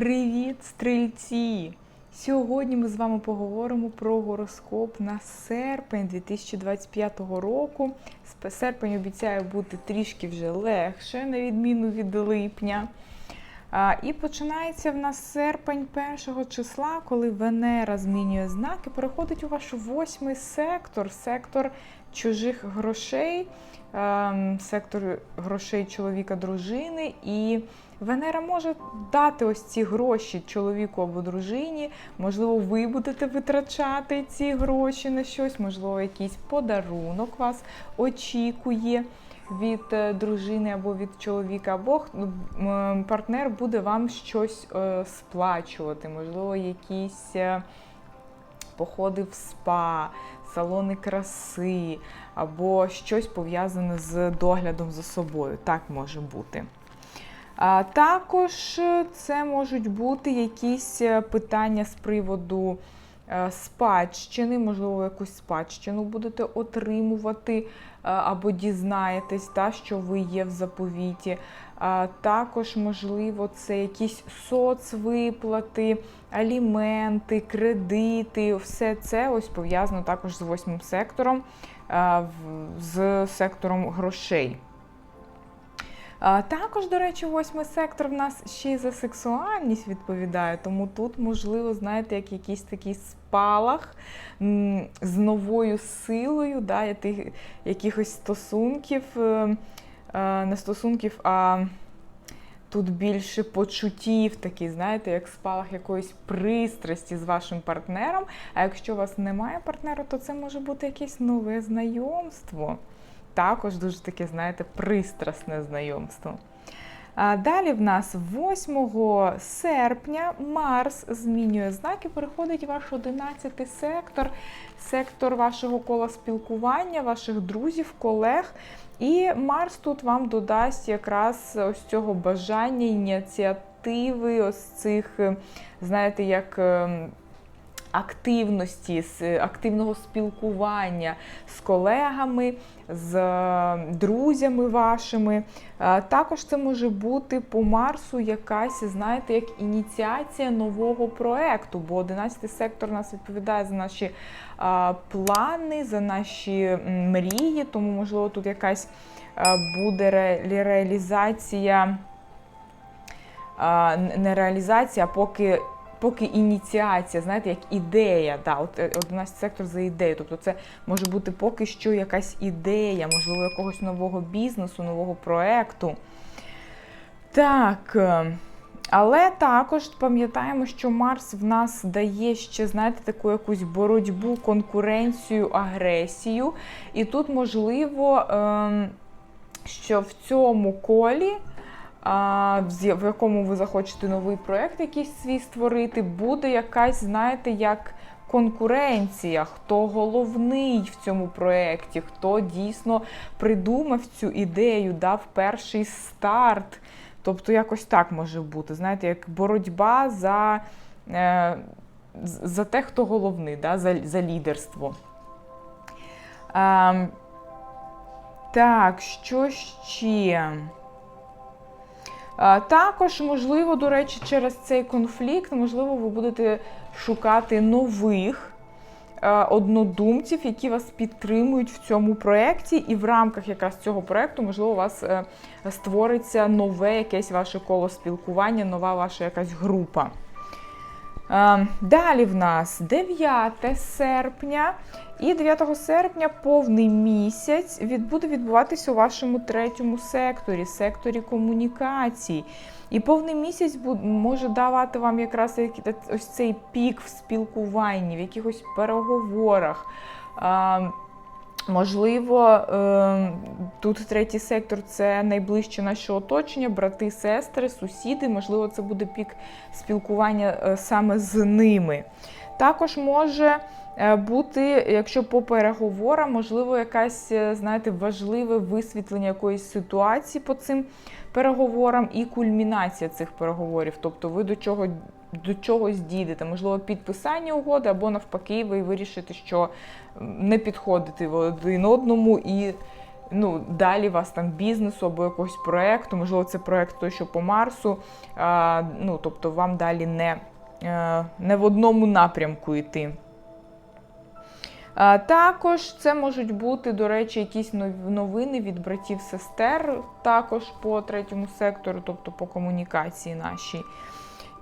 Привіт, стрільці! Сьогодні ми з вами поговоримо про гороскоп на серпень 2025 року. Серпень обіцяє бути трішки вже легше, на відміну від липня. І починається в нас серпень першого числа, коли Венера змінює знаки, переходить у ваш восьмий сектор, сектор чужих грошей, ем, сектор грошей чоловіка дружини. І Венера може дати ось ці гроші чоловіку або дружині. Можливо, ви будете витрачати ці гроші на щось, можливо, якийсь подарунок вас очікує від е, дружини або від чоловіка, або партнер буде вам щось е, сплачувати, можливо, якісь е, походи в спа, салони краси, або щось пов'язане з доглядом за собою. Так може бути. Також е, це можуть бути якісь е, питання з приводу е, спадщини, можливо, якусь спадщину будете отримувати або дізнаєтесь, та, що ви є в заповіті. Також, можливо, це якісь соцвиплати, аліменти, кредити. Все це ось пов'язано також з восьмим сектором, з сектором грошей. Також, до речі, восьмий сектор в нас ще й за сексуальність відповідає, тому тут, можливо, знаєте, як якийсь такий спалах з новою силою, да, якихось стосунків, е, е, не стосунків, а тут більше почуттів, такі, знаєте, як спалах якоїсь пристрасті з вашим партнером. А якщо у вас немає партнера, то це може бути якесь нове знайомство також дуже таке, знаєте, пристрасне знайомство. Далі в нас 8 серпня Марс змінює знаки, переходить ваш 11 сектор, сектор вашого кола спілкування, ваших друзів, колег. І Марс тут вам додасть якраз ось цього бажання, ініціативи, ось цих, знаєте, як. Активності, з активного спілкування з колегами, з е, друзями вашими. Е, Також це може бути по Марсу якась, знаєте, як ініціація нового проекту, бо 11 сектор нас відповідає за наші е, плани, за наші мрії, тому, можливо, тут якась е, буде реалізація, е, не реалізація, а поки. Поки ініціація, знаєте, як ідея, да, от е, 11 сектор за ідею. Тобто це може бути поки що якась ідея, можливо, якогось нового бізнесу, нового проекту. Так. е, Але також пам'ятаємо, що Марс в нас дає ще, знаєте, таку якусь боротьбу, конкуренцію, агресію. І тут можливо, ем, що в цьому колі в якому ви захочете новий проект якийсь свій створити, буде якась, знаєте, як конкуренція, хто головний в цьому проєкті, хто дійсно придумав цю ідею, дав перший старт. Тобто якось так може бути, знаєте, як боротьба за, е, за те, хто головний, да, за, за лідерство. Ем, так, що ще? Також, можливо, до речі, через цей конфлікт, можливо, ви будете шукати нових однодумців, які вас підтримують в цьому проєкті, і в рамках якраз цього проєкту, можливо, у вас е, створиться нове якесь ваше коло спілкування, нова ваша якась група. Е, Далі в нас 9 серпня. І 9 серпня повний місяць від, буде відбуватися у вашому третьому секторі, секторі комунікацій. І повний місяць може давати вам якраз ось цей пік в спілкуванні, в якихось переговорах. Можливо, е, тут третій сектор це найближче наше оточення, брати, сестри, сусіди. Можливо, це буде пік спілкування е, саме з ними. Також може е, бути, якщо по переговорам, можливо, якась, знаєте, важливе висвітлення якоїсь ситуації по цим переговорам і кульмінація цих переговорів. Тобто ви до чого до чогось дійдете, можливо, підписання угоди, або навпаки, ви вирішите, що не підходите ви один одному і ну, далі вас там бізнесу або якогось проєкту, можливо, це проєкт той, що по Марсу. А, ну, тобто вам далі не, е, не в одному напрямку йти. А, Також це можуть бути, до речі, якісь новини від братів-сестер, також по третьому сектору, тобто по комунікації нашій.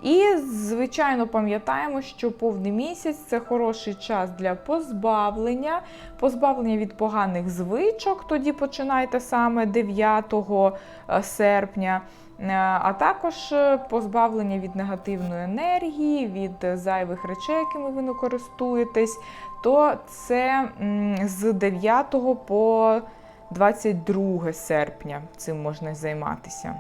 І, звичайно, пам'ятаємо, що повний місяць це хороший час для позбавлення, позбавлення від поганих звичок. Тоді починайте саме 9 серпня. Е, А також е, позбавлення від негативної енергії, від зайвих речей, якими ви не користуєтесь, то це з 9 по 22 серпня цим можна займатися.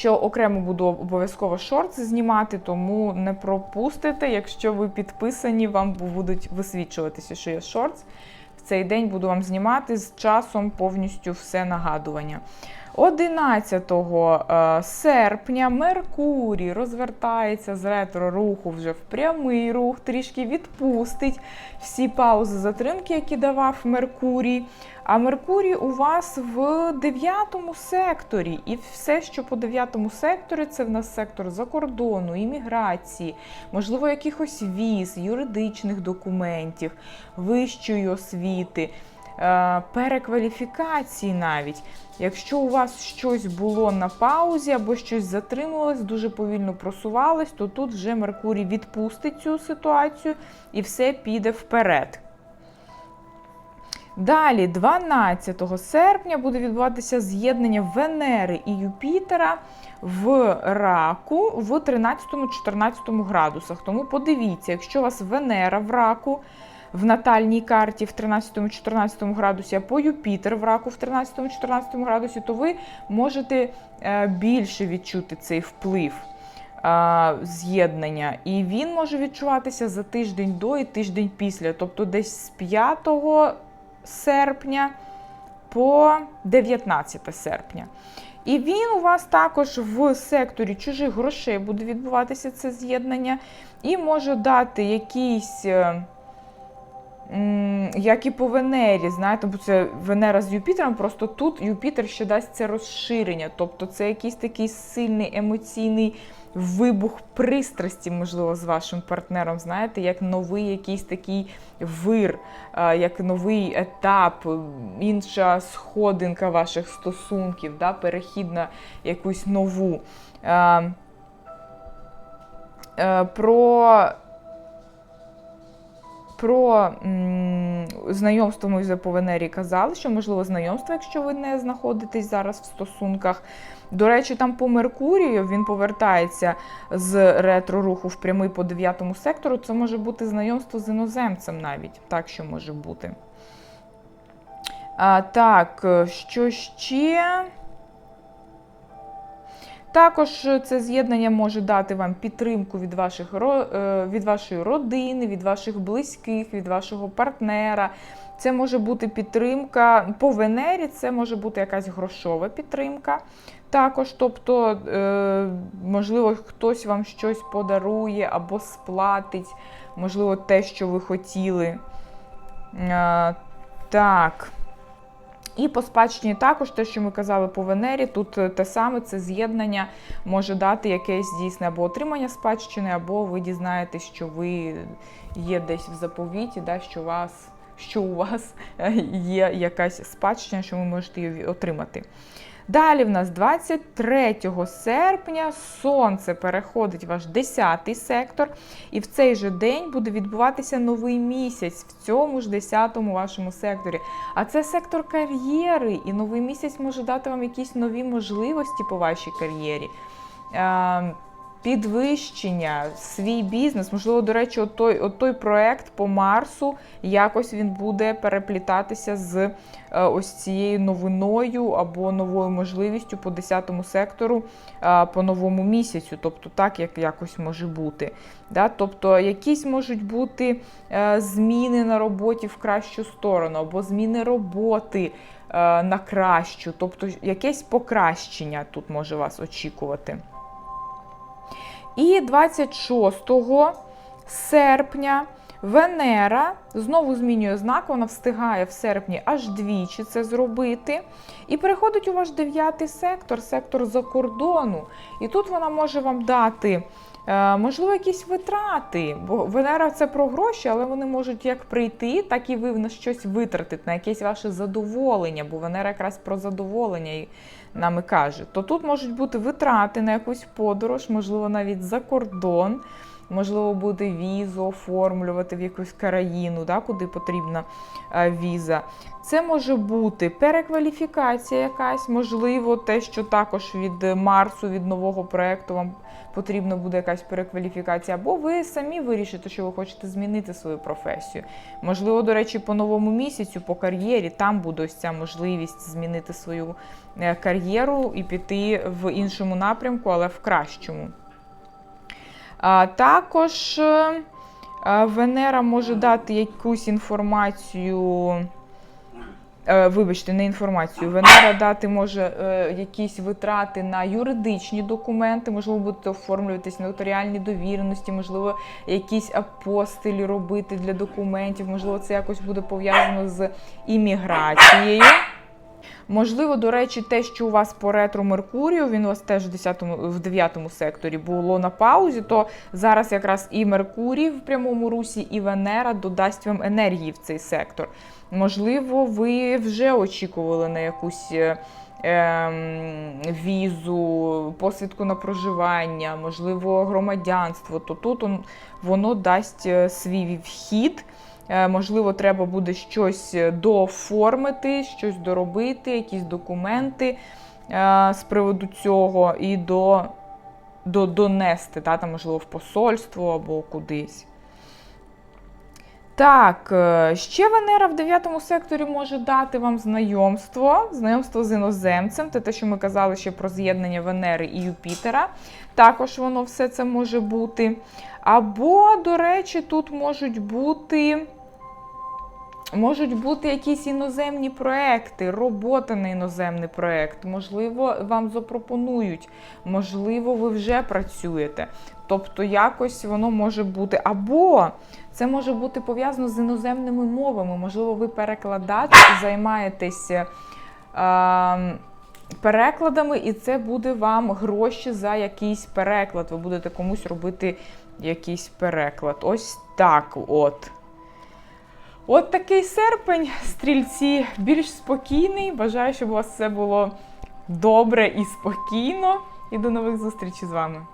Що окремо буду обов'язково шорт знімати, тому не пропустите. Якщо ви підписані, вам будуть висвічуватися, що є шортс. В цей день буду вам знімати з часом повністю все нагадування. 11 е, серпня Меркурій розвертається з ретро-руху вже в прямий рух, трішки відпустить всі паузи затримки, які давав Меркурій. А Меркурій у вас в 9 секторі. І все, що по 9 секторі, це в нас сектор закордону, імміграції, можливо, якихось віз, юридичних документів, вищої освіти. Е, Перекваліфікації навіть. Якщо у вас щось було на паузі або щось затримувалось, дуже повільно просувалось, то тут вже Меркурій відпустить цю ситуацію і все піде вперед. Далі, 12 серпня, буде відбуватися з'єднання Венери і Юпітера в раку в 13-14 градусах. Тому подивіться, якщо у вас Венера в раку в натальній карті в 13-14 градусі, а по Юпітер в раку в 13-14 градусі, то ви можете е, більше відчути цей вплив з'єднання. І він може відчуватися за тиждень до і тиждень після, тобто десь з 5 серпня по 19 серпня. І він у вас також в секторі чужих грошей буде відбуватися це з'єднання, і може дати якийсь. Як і по Венері, знаєте, бо це Венера з Юпітером, просто тут Юпітер ще дасть це розширення. Тобто це якийсь такий сильний емоційний вибух пристрасті, можливо, з вашим партнером, знаєте, як новий якийсь такий вир, як новий етап, інша сходинка ваших стосунків, да, перехід на якусь нову. Е, е, Про про знайомство ми вже по Венері казали, що можливо знайомство, якщо ви не знаходитесь зараз в стосунках. До речі, там по Меркурію він повертається з ретро-руху в прямий по 9 сектору. Це може бути знайомство з іноземцем навіть. Так що може бути. А, Так, що ще? Також це з'єднання може дати вам підтримку від, ваших, е, від вашої родини, від ваших близьких, від вашого партнера. Це може бути підтримка по Венері, це може бути якась грошова підтримка. Також, тобто, е, можливо, хтось вам щось подарує або сплатить, можливо, те, що ви хотіли. Е, Так. І по спадщині також те, що ми казали по Венері, тут е, те саме це з'єднання може дати якесь дійсне або отримання спадщини, або ви дізнаєтесь, що ви є десь в заповіті, да, що, вас, що у вас е, є якась спадщина, що ви можете її отримати. Далі в нас 23 серпня сонце переходить в ваш 10 сектор, і в цей же день буде відбуватися новий місяць в цьому ж 10-му вашому секторі. А це сектор кар'єри, і новий місяць може дати вам якісь нові можливості по вашій кар'єрі. Підвищення, свій бізнес, можливо, до речі, от той, от той проект по Марсу, якось він буде переплітатися з е, ось цією новиною або новою можливістю по 10 сектору е, по новому місяцю. Тобто, так як якось може бути. Да? Тобто, якісь можуть бути е, зміни на роботі в кращу сторону, або зміни роботи на кращу, тобто якесь покращення тут може вас очікувати. І 26 серпня Венера знову змінює знак, вона встигає в серпні аж двічі це зробити. І переходить у ваш дев'ятий сектор, сектор за кордону. І тут вона може вам дати. е, Можливо, якісь витрати, бо Венера це про гроші, але вони можуть як прийти, так і ви на щось витратити, на якесь ваше задоволення, бо Венера якраз про задоволення і нам і каже. То тут можуть бути витрати на якусь подорож, можливо, навіть за кордон, можливо, буде візу оформлювати в якусь країну, да, куди потрібна е, віза. Це може бути перекваліфікація якась, можливо, те, що також від Марсу, від нового проекту вам потрібна буде якась перекваліфікація, або ви самі вирішите, що ви хочете змінити свою професію. Можливо, до речі, по новому місяцю, по кар'єрі, там буде ось ця можливість змінити свою е, кар'єру і піти в іншому напрямку, але в кращому. Також е, е, Венера може дати якусь інформацію. Е, Вибачте, не інформацію. Венера дати може якісь витрати на юридичні документи, можливо, будете оформлюватись нотаріальні довіреності, можливо, якісь апостилі робити для документів, можливо, це якось буде пов'язано з імміграцією. Можливо, до речі, те, що у вас по ретро Меркурію, він у вас теж в 10-му, в 9 секторі було на паузі, то зараз якраз і Меркурій в прямому русі, і Венера додасть вам енергії в цей сектор. Можливо, ви вже очікували на якусь. е, ем, Візу, посвідку на проживання, можливо, громадянство, то тут он- воно дасть е, свій вхід. Е, Можливо, треба буде щось е, дооформити, щось доробити, якісь документи е, з приводу цього і до, до, донести, та, там, можливо, в посольство або кудись. Так, ще Венера в 9 секторі може дати вам знайомство, знайомство з іноземцем, це те, що ми казали ще про з'єднання Венери і Юпітера. Також воно все це може бути. Або, до речі, тут можуть бути. Можуть бути якісь іноземні проекти, робота на іноземний проект. Можливо, вам запропонують, можливо, ви вже працюєте. Тобто, якось воно може бути. Або це може бути пов'язано з іноземними мовами. Можливо, ви перекладач займаєтесь е, перекладами, і це буде вам гроші за якийсь переклад. Ви будете комусь робити якийсь переклад. Ось так от. От такий серпень, стрільці, більш спокійний. Бажаю, щоб у вас все було добре і спокійно. І до нових зустрічей з вами.